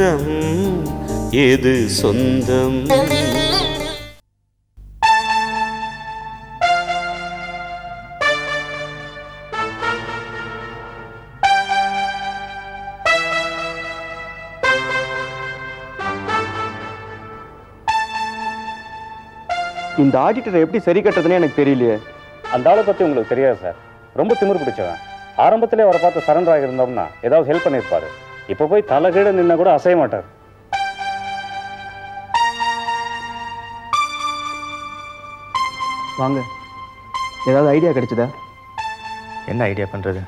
பந்தம் எது சொந்தம்? இந்த ஆடிட்டரை எப்படி சரி கட்டுறதுன்னு எனக்கு தெரியலையே. அந்த ஆளை பற்றி உங்களுக்கு தெரியாது சார் ரொம்ப திமிர் பிடிச்சவன். ஆரம்பத்திலே அவரை பார்த்து சரண்டர் ஆகியிருந்தோம்னா ஏதாவது ஹெல்ப் பண்ணியிருப்பாரு. இப்போ போய் தலைகீழ நின்னா கூட அசைய மாட்டார். வாங்க. ஏதாவது ஐடியா கிடைச்சதா? என்ன ஐடியா பண்ணுறது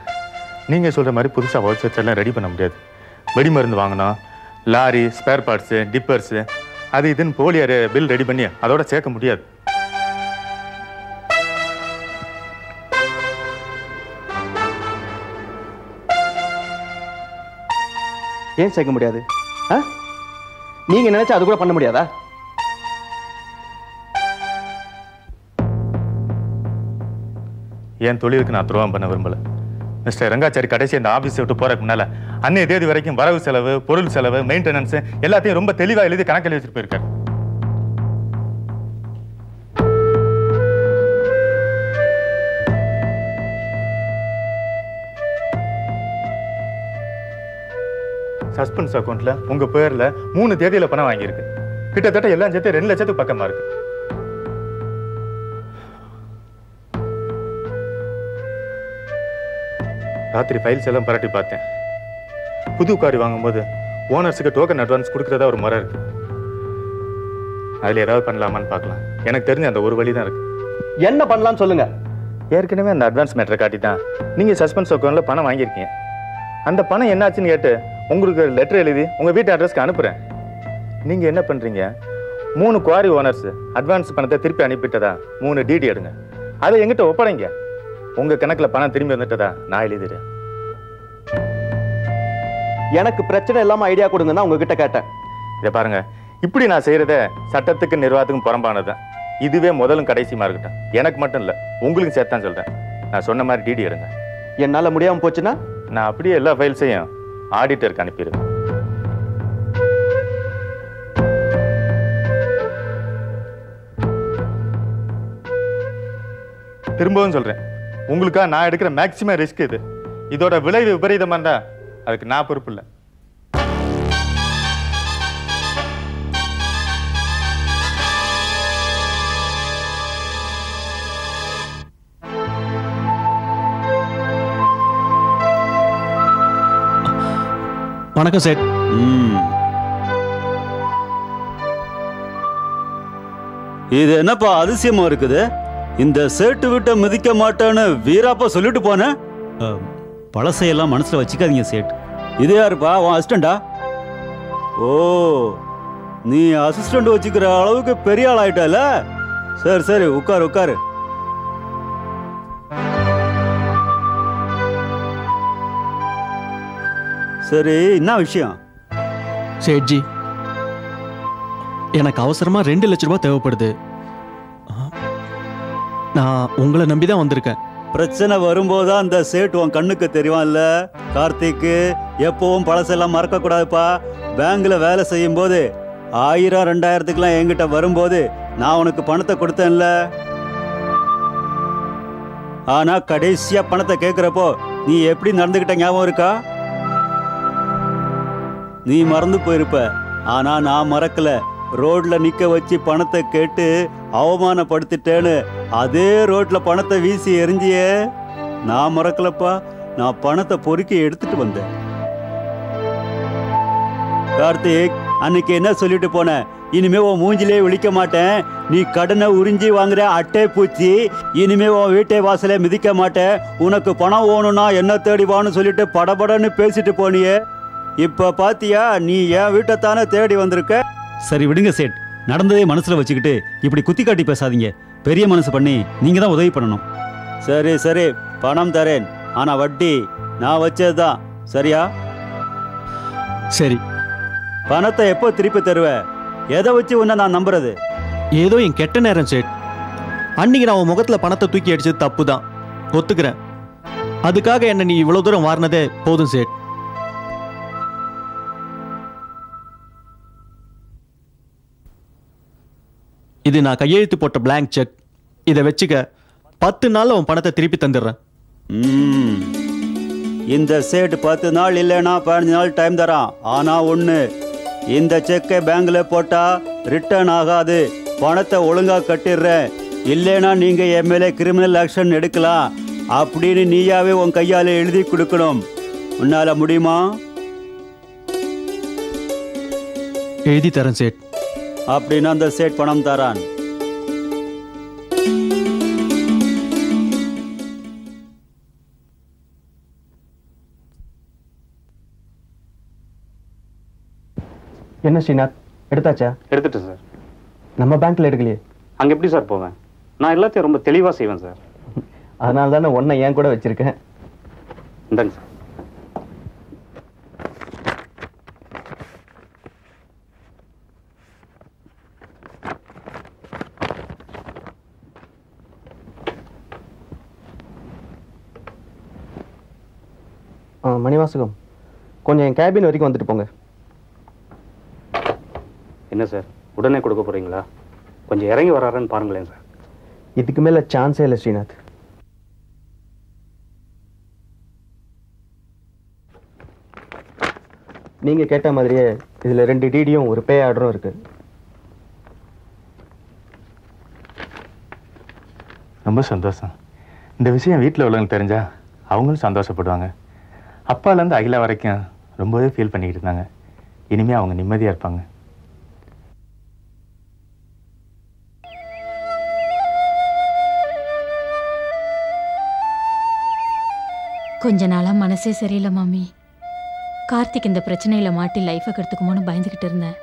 நீங்கள் சொல்கிற மாதிரி புதுசாக வவுச்சர்ஸ் எல்லாம் ரெடி பண்ண முடியாது. வெடி மருந்து வாங்கணும் லாரி ஸ்பேர் பார்ட்ஸு டிப்பர்ஸு அது இதுன்னு போலியார் பில் ரெடி பண்ணி அதோட சேர்க்க முடியாது. ஏன் சேர்க்க முடியாது? ஆ? நீங்க நினைச்சா அது கூட பண்ண முடியாதா? என் தொழிலுக்கு நான் துரோகம் பண்ண விரும்பல. மிஸ்டர் ரங்காச்சாரி கடைசி அந்த ஆஃபீஸ் விட்டு போறதுக்கு முன்னால அன்னைய தேதி வரைக்கும் வரவு செலவு பொருள் செலவு மெயின்டெனன்ஸ் எல்லாத்தையும் ரொம்ப தெளிவாக எழுதி கணக்கில் வச்சுட்டு போயிருக்காரு. சஸ்பென்ஸ் அக்கௌண்ட்ல உங்க பேர்ல மூணு தேதியில பணம் வாங்கியிருக்கு. கிட்டத்தட்ட எல்லாம் சேர்த்து ரெண்டு லட்சத்துக்கு பக்கமா இருக்கு. ராத்திரி ஃபைல்ஸ் எல்லாம் பரட்டி பார்த்தேன். புது கார் வாங்கும்போது ஓனர்ஸுக்கு டோக்கன் அட்வான்ஸ் கொடுக்கறதா ஒரு முறை இருக்கு. அதுல ஏதாவது பண்ணலாமான்னு பார்க்கலாம். எனக்கு தெரிஞ்ச அந்த ஒரு வழி தான் இருக்கு. என்ன பண்ணலாம்னு சொல்லுங்க. ஏற்கனவே அந்த அட்வான்ஸ் மேட்டரை காட்டி தான் நீங்க சஸ்பென்ஸ் அக்கௌண்ட்ல பணம் வாங்கியிருக்கீங்க. அந்த பணம் என்னாச்சுன்னு கேட்டு உங்களுக்கு லெட்டர் எழுதி உங்க வீட்டு அட்ரஸ்க்கு அனுப்புறேன். நீங்க என்ன பண்றீங்க? மூணு குவாரி ஓனர்ஸ் அட்வான்ஸ் பணத்தை திருப்பி அனுப்பிட்டதா? மூணு டிடி எடுங்க. அதை எங்கிட்ட ஒப்படைங்க. உங்க கணக்குல பணம் திரும்பி வந்துட்டதா? நான் எழுதிடுறேன் எனக்கு பிரச்சனை இல்லாம ஐடியா கொடுங்கன்னா உங்ககிட்ட கேட்டேன். இதை பாருங்க. இப்படி நான் செய்யறத சட்டத்துக்கு நிர்வாகத்துக்கும் புறம்பானது இதுவே முதலும் கடைசியுமா இருக்கட்டும். எனக்கு மட்டும் இல்ல உங்களுக்கு சேர்த்தான் சொல்றேன். நான் சொன்ன மாதிரி டிடி எடுங்க. என்னால முடியாம போச்சுன்னா? நான் அப்படியே எல்லா ஃபைல்ஸையும் ஆடிட்டருக்கு அனுப்பிடுங்க. திரும்பவும் சொல்றேன். உங்களுக்கா நான் எடுக்கிற மேக்சிமம் ரிஸ்க் இது. இதோட விளைவு விபரீதமா இருந்தா அதுக்கு நான் பொறுப்பு இல்லை. வணக்கம் சேட் ம். இது என்னப்பா அதிசயமா இருக்குது? இந்த சேட்டு விட்ட மிதிக்க மாட்டேன்னு வீராப்பா சொல்லிட்டு போனேன் பழசையெல்லாம் மனசுல வச்சுக்காதீங்க சேட் இது யாருப்பா? உன் அசிஸ்டண்டா ஓ நீ அசிஸ்டண்ட் வச்சுக்கிற அளவுக்கு பெரிய ஆள் ஆயிட்டல? சரி சரி உட்காரு உட்காரு. சரி என்ன விஷயம்? சேட்ஜி எனக்கு அவசரமா ரெண்டு லட்ச ரூபாய் தேவைப்படுது. நான் உங்களை நம்பி தான் வந்திருக்கேன். பிரச்சனை வரும்போது அந்த சேட் உன் கண்ணுக்கு தெரியும்ல? கார்த்திக்கு எப்பவும் பழசெல்லாம் மறக்க கூடாதுப்பா பேங்க்ல வேலை செய்யும் போது ஆயிரம் ரெண்டாயிரத்துக்குலாம் என்கிட்ட வரும்போது நான் உனக்கு பணத்தை கொடுத்தேன்ல. ஆனா கடைசியா பணத்தை கேட்கிறப்போ நீ எப்படி நடந்துகிட்ட ஞாபகம் இருக்கா? நீ மறந்து போயிருப்ப. ஆனா நான் மறக்கல. ரோட்ல நிக்க வச்சு பணத்தை கேட்டு அவமானப்படுத்திட்டேன்னு அதே ரோட்ல பணத்தை வீசி எரிஞ்சியே நான் மறக்கலப்பா. நான் பணத்தை பொறுக்கி எடுத்துட்டு வந்தேன். கார்த்திக் அன்னைக்கு என்ன சொல்லிட்டு போன? இனிமே உன் மூஞ்சிலே விழிக்க மாட்டேன். நீ கடனை உறிஞ்சி வாங்குற அட்டை பூச்சி இனிமே உன் வீட்டை வாசலே மிதிக்க மாட்டேன். உனக்கு பணம் வேணும்னா என்ன தேடி வான்னு சொல்லிட்டு படபடன்னு பேசிட்டு போனியே. இப்ப பாத்தியா நீ என் வீட்டைத்தானே தேடி வந்திருக்க? சரி விடுங்க சேட். நடந்ததே மனசுல வச்சுக்கிட்டு இப்படி குத்தி காட்டி பேசாதீங்க. பெரிய மனசு பண்ணி நீங்க தான் உதவி பண்ணணும். சரி சரி. பணம் தரேன். ஆனா வட்டி நான் வச்சதுதான் சரியா? சரி. பணத்தை எப்போ திருப்பி தருவ? எதை வச்சு உன்னை நான் நம்புறது? ஏதோ என் கெட்ட நேரம் சேட். அன்னைக்கு நான் உன் முகத்துல பணத்தை தூக்கி அடிச்சது தப்பு தான் ஒத்துக்கிறேன். அதுக்காக என்ன நீ இவ்வளவு தூரம் வாரினதே போதும் சேட். இது நான் கையெழுத்து போட்ட blank செக் இதை வச்சுக்க பத்து நாள்ல உன் பணத்தை திருப்பி தந்துடுறேன். ம். இந்த சேட் பத்து நாள் இல்லைன்னா பதினஞ்சு நாள் டைம் தரான். ஆனா ஒன்று இந்த செக்கை பேங்க்ல போட்டா ரிட்டர்ன் ஆகாது. பணத்தை ஒழுங்கா கட்டிடுறேன். இல்லைன்னா நீங்க என் மேலே கிரிமினல் ஆக்ஷன் எடுக்கலாம். அப்படின்னு நீயாவே உன் கையால எழுதி கொடுக்கணும். உன்னால முடியுமா? எழுதி தரேன் சேட். அப்படின்னு அந்த சேட் பணம் தரான். என்ன ஸ்ரீநாத்? எடுத்தாச்சா? எடுத்துட்டு சார். நம்ம பேங்க்ல எடுக்கலையே. அங்கே எப்படி சார் போவேன்? நான் எல்லாத்தையும் ரொம்ப தெளிவாக செய்வேன் சார். அதனால தானே ஒன்றை ஏன் கூட வச்சிருக்கேன். இந்தாங்க சார். மணிவாசகம். கொஞ்சம் என் கேபின் வரைக்கும் வந்துட்டு போங்க. என்ன சார்? உடனே கொடுக்க போறீங்களா? கொஞ்சம் இறங்கி வராருன்னு பாருங்களேன் சார். இதுக்கு மேல சான்ஸே இல்லை ஸ்ரீநாத். நீங்க கேட்ட மாதிரியே இதுல ரெண்டு டிடியும் ஒரு பே ஆர்டரும் இருக்கு. ரொம்ப சந்தோஷம். இந்த விஷயம் வீட்டில் உள்ளவங்களுக்கு தெரிஞ்சா அவங்களும் சந்தோஷப்படுவாங்க. அப்பாலேருந்து அகிலா வரைக்கும் ரொம்பவே ஃபீல் பண்ணிக்கிட்டு இருந்தாங்க. இனிமே அவங்க நிம்மதியாக இருப்பாங்க. கொஞ்ச நாளா மனசே சரியில்லை மாமி. கார்த்திக் இந்த பிரச்சனையில மாட்டி லைஃபை கெடுத்துக்குமோன்னு பயந்துகிட்டு இருந்தேன்.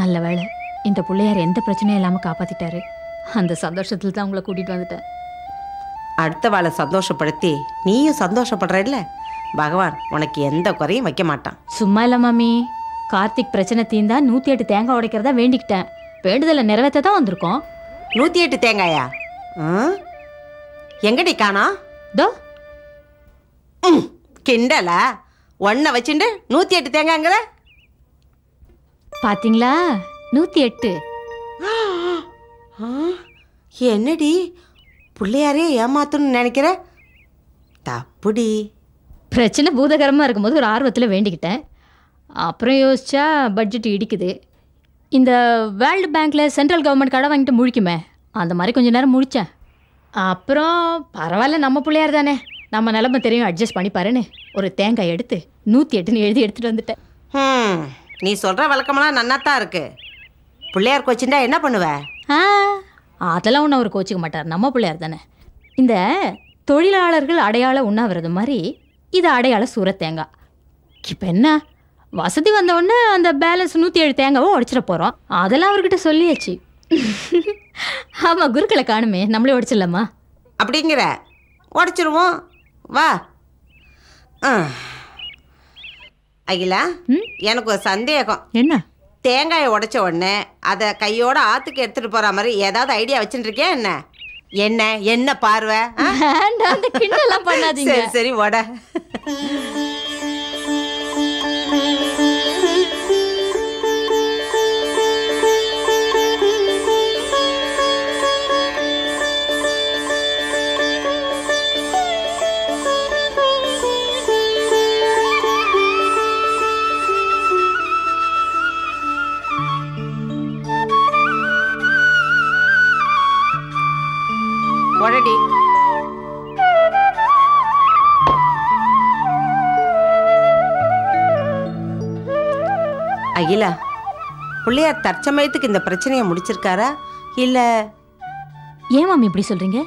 நல்ல வேளை இந்த பிள்ளையார் எந்த பிரச்சனையும் இல்லாம காப்பாத்திட்டாரு. அந்த சந்தோஷத்துல தான் உங்களை கூட்டிட்டு வந்துட்டேன். அடுத்தவாளை சந்தோஷப்படுத்தி நீயும் சந்தோஷப்படுற இல்ல? பகவான் உனக்கு எந்த குறையும் வைக்க மாட்டான். சும்மா இல்ல மாமி. கார்த்திக் பிரச்சனை தீந்தா நூத்தி எட்டு தேங்காய் உடைக்கிறதா வேண்டிக்கிட்டேன். வேண்டுதலை நிறைவேற்ற தான் வந்திருக்கோம். நூத்தி எட்டு தேங்காயா? எங்கடி காணா? தோ. கிண்டலா. ஒன்ன வச்சுட்டு நூத்தி எட்டு தேங்காய்ங்கிற பாத்தீங்களா? நூத்தி எட்டு. ஆ, என்னடி? பிள்ளையாரே ஏமாத்தணும்னு நினைக்கிற? தப்புடி. பிரச்சனை பூதகரமா இருக்கும்போது ஒரு ஆர்வத்தில் வேண்டிக்கிட்டேன். அப்புறம் யோசிச்சா பட்ஜெட் இடிக்குது. இந்த வேர்ல்டு பேங்க்ல சென்ட்ரல் கவர்மெண்ட் கடை வாங்கிட்டு முழிக்குமே அந்த மாதிரி கொஞ்ச நேரம் முழிச்சேன். அப்புறம் பரவாயில்ல நம்ம பிள்ளையார் தானே. நம்ம நிலமை தெரியும் அட்ஜஸ்ட் பண்ணி பாருன்னு ஒரு தேங்காய் எடுத்து நூற்றி எட்டுன்னு எழுதி எடுத்துட்டு வந்துட்டேன். நீ சொல்ற வழக்கமெல்லாம் நன்னாத்தான் இருக்கு. பிள்ளையார் கோச்சிண்டா என்ன பண்ணுவ? ஆ அதெல்லாம் ஒன்றும் அவர் கோச்சிக்க மாட்டார். நம்ம பிள்ளையார் தானே. இந்த தொழிலாளர்கள் அடையாள உண்ணாவிரதம் மாதிரி இது அடையாள சூர தேங்காய் இப்போ என்ன? வசதி வந்த உடனே அந்த பேலன்ஸ் நூற்றி ஏழு தேங்காவும் உடைச்சிட போகிறோம் அதெல்லாம் அவர்கிட்ட சொல்லியாச்சு. ஆமாம் குருக்களை காணுமே. நம்மளே உடைச்சிடலாமா? அப்படிங்கிற. உடச்சிருவோம். வா. ஆ. அகிலா ம்? எனக்கு ஒரு சந்தேகம். என்ன? தேங்காயை உடைச்ச உடனே அதை கையோட ஆத்துக்கு எடுத்துட்டு போற மாதிரி ஏதாவது ஐடியா வச்சுட்டு என்ன? என்ன? என்ன பார்வை? சரி சரி உட உடடி அகிலா பிள்ளையார் தற்சமயத்துக்கு இந்த பிரச்சனையை முடிச்சிருக்காரா? இல்ல ஏன் மாமி இப்படி சொல்கிறீங்க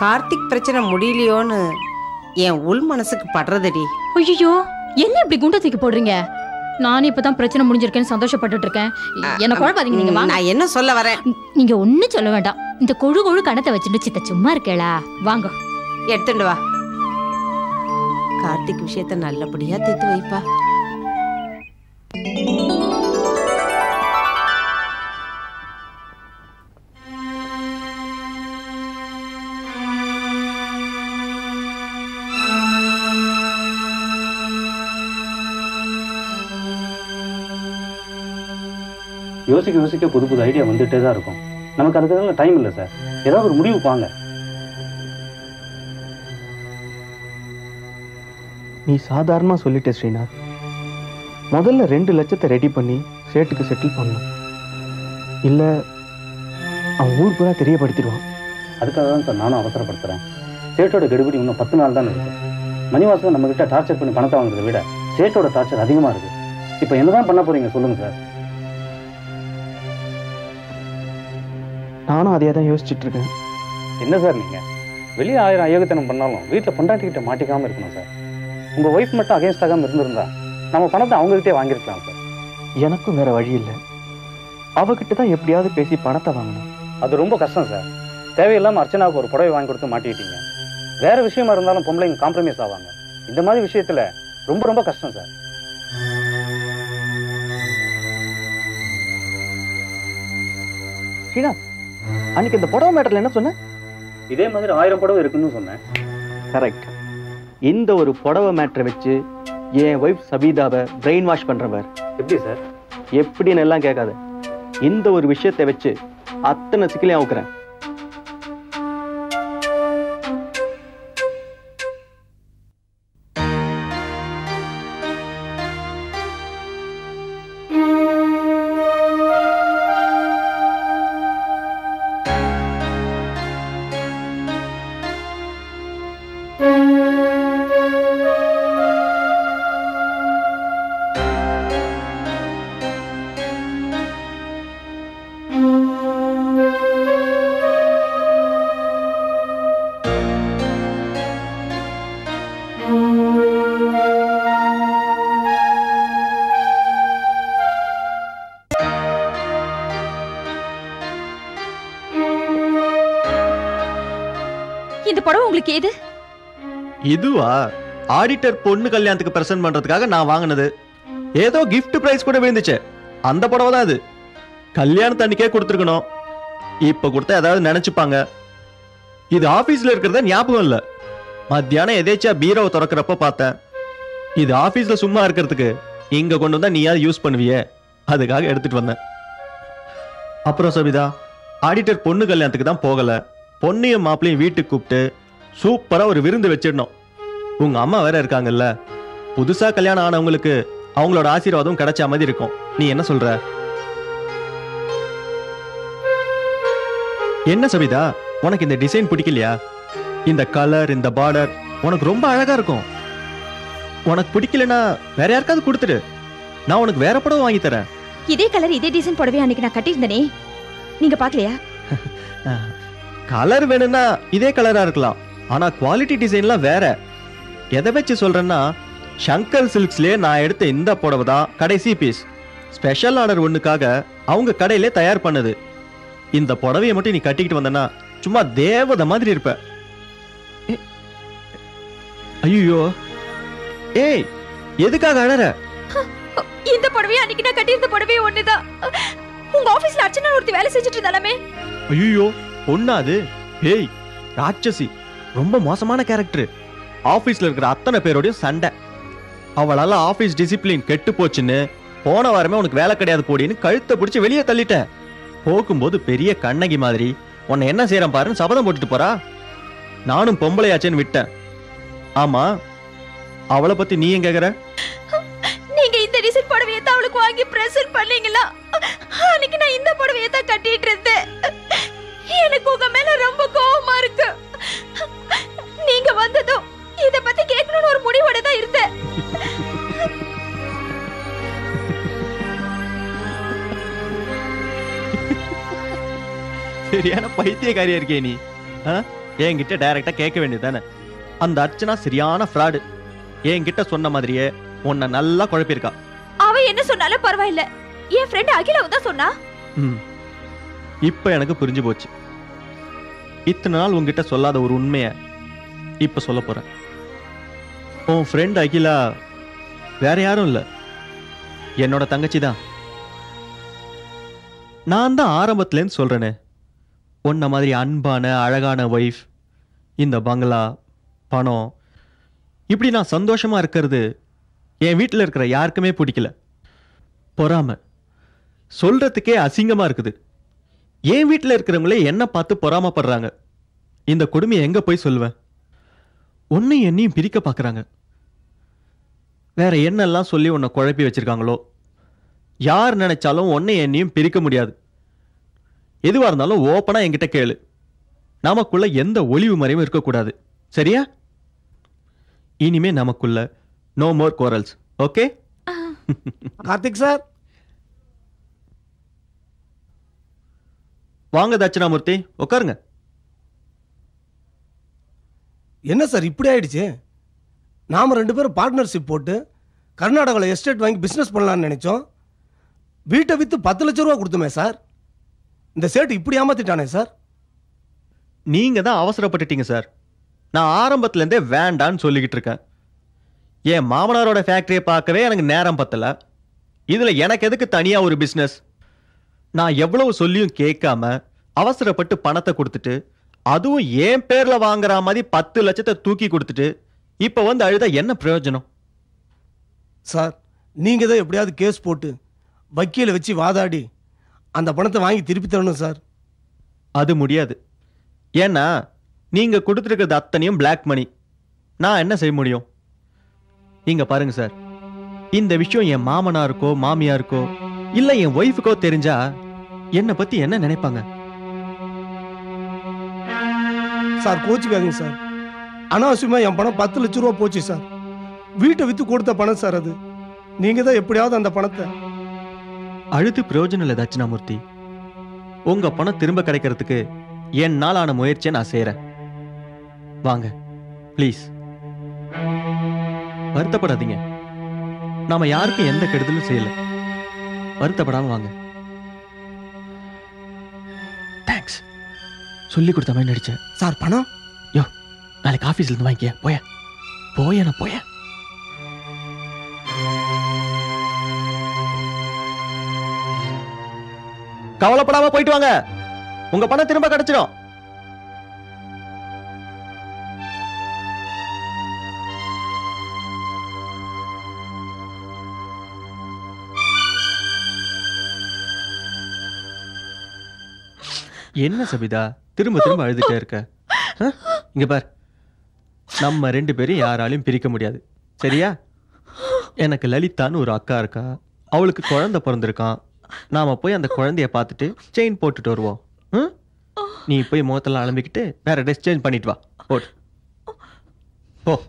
கார்த்திக் பிரச்சனை முடியலையோன்னு என் உள் மனசுக்கு படுறதுடி. ஐயோ என்ன இப்படி குண்டை தூக்கி போடுறீங்க? நானும் இப்பதான் பிரச்சனை முடிஞ்சிருக்கேன்னு சந்தோஷப்பட்டுட்டு இருக்கேன் என்ன குழப்பாதீங்க நீங்க வாங்க. நான் என்ன சொல்ல வரேன்? நீங்க ஒண்ணும் சொல்ல வேண்டாம். இந்த கொழு கொழு கணத்தை வச்சுட்டு சித்த சும்மா இருக்கேளா? வாங்க. எடுத்துட்டு வா. கார்த்திக் விஷயத்த நல்லபடியா தீர்த்து வைப்பா. யோசிக்க யோசிக்க புது புது ஐடியா வந்துட்டே தான் இருக்கும். நமக்கு அதுக்காக டைம் இல்லை சார் ஏதாவது ஒரு முடிவு பாங்க நீ சாதாரணமா சொல்லிட்ட ஸ்ரீநாத். முதல்ல ரெண்டு லட்சத்தை ரெடி பண்ணி சேட்டுக்கு செட்டில் பண்ணணும். இல்ல அவன் ஊர் பூரா தெரியப்படுத்திடுவான். அதுக்காக தான் சார் நானும் அவசரப்படுத்துறேன். சேட்டோட கெடுபிடி இன்னும் பத்து நாள் தான் இருக்கு. மணிவாசன் நம்ம கிட்ட டார்ச்சர் பண்ணி பணத்தை வாங்குறதை விட சேட்டோட டார்ச்சர் அதிகமா இருக்கு. இப்போ என்னதான் பண்ண போறீங்க சொல்லுங்க சார் நானும் அதே தான் யோசிச்சுட்டு இருக்கேன். என்ன சார் நீங்க? வெளியே ஆயிரம் அயோகத்தனம் பண்ணாலும் வீட்டில் பொண்டாட்டிக்கிட்ட மாட்டிக்காம இருக்கணும் சார். உங்க ஒய்ஃப் மட்டும் அகேன்ஸ்ட் இருந்திருந்தா நம்ம பணத்தை அவங்ககிட்டே வாங்கியிருக்கலாம் சார். எனக்கும் வேற வழி இல்லை. அவகிட்ட தான் எப்படியாவது பேசி பணத்தை வாங்கணும். அது ரொம்ப கஷ்டம் சார். தேவையில்லாம அர்ச்சனாவுக்கு ஒரு புடவை வாங்கி கொடுத்து மாட்டிக்கிட்டீங்க. வேற விஷயமா இருந்தாலும் பொம்பளைங்க காம்ப்ரமைஸ் ஆவாங்க. இந்த மாதிரி விஷயத்துல ரொம்ப ரொம்ப கஷ்டம் சார். ஸ்ரீநாத் அன்னைக்கு இந்த புடவை மேட்டர்ல என்ன சொன்ன? இதே மாதிரி ஆயிரம் புடவை இருக்குன்னு சொன்னேன். கரெக்ட் இந்த ஒரு புடவை மேட்டரை வச்சு என் ஒய்ஃப் சபீதாவை பிரெயின் வாஷ் பண்றவர். எப்படி சார்? எப்படின்னு எல்லாம் கேட்காத. இந்த ஒரு விஷயத்தை வச்சு அத்தனை சிக்கலையும் அவுக்குறேன். இந்த புடவை உங்களுக்கு எது? இதுவா? ஆடிட்டர் பொண்ணு கல்யாணத்துக்கு பிரசன்ட் பண்றதுக்காக நான் வாங்கினது. ஏதோ கிஃப்ட் பிரைஸ் கூட விழுந்துச்சு. அந்த புடவை தான் அது கல்யாணத்து அன்னைக்கே கொடுத்துருக்கணும். இப்ப கொடுத்தா ஏதாவது நினைச்சுப்பாங்க. இது ஆபீஸ்ல இருக்கிறத ஞாபகம் இல்ல. மத்தியானம் எதேச்சா பீரோவை திறக்கிறப்ப பார்த்தேன். இது ஆபீஸ்ல சும்மா இருக்கிறதுக்கு இங்க கொண்டு வந்தா நீயாவது யூஸ் பண்ணுவியே. அதுக்காக எடுத்துட்டு வந்தேன். அப்புறம் சபிதா ஆடிட்டர் பொண்ணு கல்யாணத்துக்கு தான் போகல. பொண்ணையும் மாப்பிளையும் வீட்டுக்கு கூப்பிட்டு சூப்பரா ஒரு விருந்து வச்சிடணும். உங்க அம்மா வேற இருக்காங்கல்ல. புதுசா கல்யாணம் ஆனவங்களுக்கு அவங்களோட ஆசீர்வாதம் கிடைச்ச மாதிரி இருக்கும். நீ என்ன சொல்ற? என்ன சபிதா? உனக்கு இந்த டிசைன் பிடிக்கலையா? இந்த கலர் இந்த பார்டர் உனக்கு ரொம்ப அழகா இருக்கும். உனக்கு பிடிக்கலனா வேற யாருக்காவது கொடுத்துடு. நான் உனக்கு வேற படம் வாங்கி தரேன். இதே கலர் இதே டிசைன் புடவை அன்னைக்கு நான் கட்டியிருந்தேனே. நீங்க பாக்கலையா கலர் வேணும்னா இதே கலரா இருக்கலாம். ஆனா குவாலிட்டி டிசைன்லாம் வேற. எதை வச்சு சொல்றேன்னா சங்கர் சில்க்ஸ்லயே நான் எடுத்த இந்த புடவை தான் கடைசி பீஸ் ஸ்பெஷல் ஆர்டர் ஒண்ணுக்காக அவங்க கடையிலே தயார் பண்ணது. இந்த புடவையை மட்டும் நீ கட்டிக்கிட்டு வந்தனா சும்மா தேவதை மாதிரி இருப்ப. ஐயோ ஏய் எதுக்காக அழற? இந்த புடவையும் அன்னைக்கு நான் கட்டியிருந்த புடவையும் ஒண்ணுதான். உங்க ஆபீஸ்ல அர்ச்சனா ஒருத்தி வேலை செஞ்சுட்டு இருந்தாலுமே? ஐயோ பொண்ணா அது ராட்சசி ரொம்ப மோசமான கேரக்டர் ஆபீஸ்ல இருக்கிற அத்தனை பேரோடையும் சண்டை. அவளால ஆபீஸ் டிசிப்ளின் கெட்டு போச்சுன்னு போன வாரமே உனக்கு வேலை கிடையாது போடின்னு கழுத்தை பிடிச்சி வெளியே தள்ளிட்டேன். போகும்போது பெரிய கண்ணகி மாதிரி உன்னை என்ன செய்யறேன் பாருன்னு சபதம் போட்டுட்டு போறா. நானும் பொம்பளையாச்சேன்னு விட்டேன். ஆமா அவளை பத்தி நீ ஏன் கேக்குற? நீங்க இந்த டிசைன் புடவையை தான் அவளுக்கு வாங்கி பிரசன்ட் பண்ணீங்களா? அன்னைக்கு நான் இந்த புடவையை தான் கட்டிட்டு இருந்தேன். எனக்கு உங்க மேல ரொம்ப கோவமா இருக்கு. நீங்க வந்ததும் இத பத்தி கேட்கணும்னு ஒரு முடிவோட தான் இருந்தேன். சரியான பைத்தியக்காரியா இருக்கே நீ? என்கிட்ட டைரக்டா கேட்க வேண்டியதுதானே. அந்த அர்ச்சனா சரியான ஃப்ராடு என்கிட்ட சொன்ன மாதிரியே உன்னை நல்லா குழப்பியிருக்கா. அவ என்ன சொன்னாலும் பரவாயில்ல. என் ஃப்ரெண்ட் அகிலாவும் தான் சொன்னா. இப்போ எனக்கு புரிஞ்சு போச்சு. இத்தனை நாள் உங்ககிட்ட சொல்லாத ஒரு உண்மையை இப்போ சொல்ல போகிறேன் உன் ஃப்ரெண்ட் அகிலா வேற யாரும் இல்லை. என்னோட தங்கச்சி தான். நான் தான் ஆரம்பத்துலேருந்து சொல்கிறேனே உன்ன மாதிரி அன்பான அழகான ஒய்ஃப் இந்த பங்களா பணம் இப்படி நான் சந்தோஷமாக இருக்கிறது என் வீட்டில் இருக்கிற யாருக்குமே பிடிக்கல. பொறாம. சொல்கிறதுக்கே அசிங்கமாக இருக்குது. என் வீட்டில் இருக்கிறவங்களே என்ன பார்த்து பொறாமப்படுறாங்க. இந்த கொடுமையை எங்க போய் சொல்லுவேன்? உன்னையும் என்னையும் பிரிக்க பார்க்கறாங்க. வேற என்னெல்லாம் சொல்லி உன்னை குழப்பி வச்சிருக்காங்களோ? யார் நினைச்சாலும் உன்னை என்னையும் பிரிக்க முடியாது. எதுவா இருந்தாலும் ஓப்பனா என்கிட்ட கேளு. நமக்குள்ள எந்த ஒளிவு மறைவும் இருக்கக்கூடாது. சரியா? இனிமே நமக்குள்ள no more quarrels okay Karthik sir வாங்க தட்சிணாமூர்த்தி உட்காருங்க என்ன சார் இப்படி ஆயிடுச்சு? நாம ரெண்டு பேரும் பார்ட்னர்ஷிப் போட்டு கர்நாடகாவில் எஸ்டேட் வாங்கி பிஸ்னஸ் பண்ணலாம்னு நினைச்சோம். வீட்டை விற்று பத்து லட்ச ரூபா கொடுத்தோமே சார். இந்த சேட்டு இப்படி ஏமாத்திட்டானே சார். நீங்க தான் அவசரப்பட்டுட்டீங்க சார். நான் ஆரம்பத்துல இருந்தே வேண்டான்னு சொல்லிக்கிட்டு இருக்கேன். என் மாமனாரோட ஃபேக்டரியை பார்க்கவே எனக்கு நேரம் பத்தல. இதுல எனக்கு எதுக்கு தனியா ஒரு பிசினஸ் நான் எவ்வளவு சொல்லியும் கேட்காம அவசரப்பட்டு பணத்தை கொடுத்துட்டு அதுவும் என் பேர்ல வாங்குற மாதிரி பத்து லட்சத்தை தூக்கி கொடுத்துட்டு இப்ப வந்து அழுதா என்ன பிரயோஜனம்? சார் நீங்கள் தான் எப்படியாவது கேஸ் போட்டு வக்கீலை வச்சு வாதாடி அந்த பணத்தை வாங்கி திருப்பி தரணும் சார். அது முடியாது. ஏன்னா நீங்க கொடுத்துருக்கிறது அத்தனையும் பிளாக் மணி நான் என்ன செய்ய முடியும்? இங்க பாருங்க சார். இந்த விஷயம் என் மாமனாருக்கோ மாமியாருக்கோ இல்ல என் ஒய்ஃபுக்கோ தெரிஞ்சா என்னை பத்தி என்ன நினைப்பாங்க? சார் கோச்சிக்காதீங்க சார். அனாவசியமாக என் பணம் பத்து லட்ச ரூபா போச்சு சார். வீட்டை விற்று கொடுத்த பணம் சார் அது. நீங்கள் தான் எப்படியாவது அந்த பணத்தை அழுது பிரயோஜனம் இல்லை தட்சிணாமூர்த்தி. உங்க பணம் திரும்ப கிடைக்கிறதுக்கு என்னால் ஆன முயற்சியை நான் செய்றேன். வாங்க ப்ளீஸ் வருத்தப்படாதீங்க. நாம யாருக்கும் எந்த கெடுதலும் செய்யல. வருத்தப்படாம வாங்க. தேங்க்ஸ் சொல்லி கொடுத்த மாதிரி நடிச்சேன். சார் பணம்? யோ நாளைக்கு ஆஃபீஸ்ல இருந்து வாங்கிக்க போய. போய நான் போய. கவலைப்படாம போயிட்டு வாங்க. உங்க பணம் திரும்ப கிடைச்சிடும். என்ன சபிதா? திரும்ப திரும்ப அழுதுட்டே இருக்க. ஆ? இங்க பார். நம்ம ரெண்டு பேரும் யாராலையும் பிரிக்க முடியாது. சரியா? எனக்கு லலிதான்னு ஒரு அக்கா இருக்கா. அவளுக்கு குழந்தை பிறந்திருக்கான். நாம போய் அந்த குழந்தைய பார்த்துட்டு செயின் போட்டுட்டு வருவோம். ம்? நீ போய் முகத்தெல்லாம் அலம்பிக்கிட்டு வேற ட்ரெஸ் சேஞ்ச் பண்ணிட்டு வா. போட்டு போ.